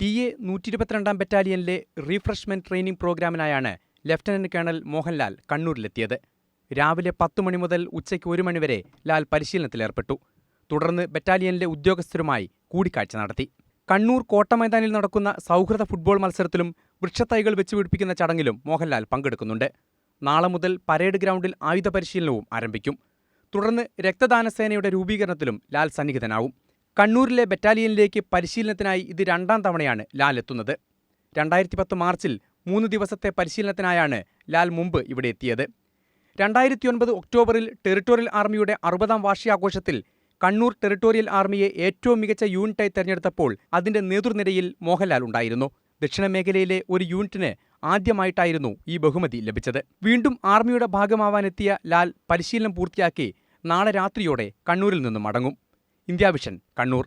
T A നൂറ്റി ഇരുപത്തിരണ്ടാം ബറ്റാലിയനിലെ റീഫ്രഷ്മെന്റ് ട്രെയിനിംഗ് പ്രോഗ്രാമിനായാണ് ലഫ്റ്റനന്റ് കേണൽ മോഹൻലാൽ കണ്ണൂരിലെത്തിയത്. രാവിലെ പത്ത് മണി മുതൽ ഉച്ചയ്ക്ക് ഒരു മണിവരെ ലാൽ പരിശീലനത്തിലേർപ്പെട്ടു തുടർന്ന് ബറ്റാലിയനിലെ ഉദ്യോഗസ്ഥരുമായി കൂടിക്കാഴ്ച നടത്തി. കണ്ണൂർ കോട്ടമൈതാനിൽ നടക്കുന്ന സൗഹൃദ ഫുട്ബോൾ മത്സരത്തിലും വൃക്ഷത്തൈകൾ വെച്ച് പിടിപ്പിക്കുന്ന ചടങ്ങിലും മോഹൻലാൽ പങ്കെടുക്കുന്നുണ്ട്. നാളെ മുതൽ പരേഡ് ഗ്രൗണ്ടിൽ ആയുധ പരിശീലനവും ആരംഭിക്കും. തുടർന്ന് രക്തദാന സേനയുടെ രൂപീകരണത്തിലും ലാൽ സന്നിഹിതനാവും. കണ്ണൂരിലെ ബറ്റാലിയനിലേക്ക് പരിശീലനത്തിനായി ഇത് രണ്ടാം തവണയാണ് ലാൽ എത്തുന്നത്. രണ്ടായിരത്തി പത്ത് മാർച്ചിൽ മൂന്ന് ദിവസത്തെ പരിശീലനത്തിനായാണ് ലാൽ മുമ്പ് ഇവിടെ എത്തിയത്. രണ്ടായിരത്തി ഒൻപത് ഒക്ടോബറിൽ ടെറിട്ടോറിയൽ ആർമിയുടെ അറുപതാം വാർഷികാഘോഷത്തിൽ കണ്ണൂർ ടെറിട്ടോറിയൽ ആർമിയെ ഏറ്റവും മികച്ച യൂണിറ്റായി തെരഞ്ഞെടുത്തപ്പോൾ അതിന്റെ നേതൃനിരയിൽ മോഹൻലാൽ ഉണ്ടായിരുന്നു. ദക്ഷിണ മേഖലയിലെ ഒരു യൂണിറ്റിന് ആദ്യമായിട്ടായിരുന്നു ഈ ബഹുമതി ലഭിച്ചത്. വീണ്ടും ആർമിയുടെ ഭാഗമാവാനെത്തിയ ലാൽ പരിശീലനം പൂർത്തിയാക്കി നാളെ രാത്രിയോടെ കണ്ണൂരിൽ നിന്നും മടങ്ങും. India vision Kannur.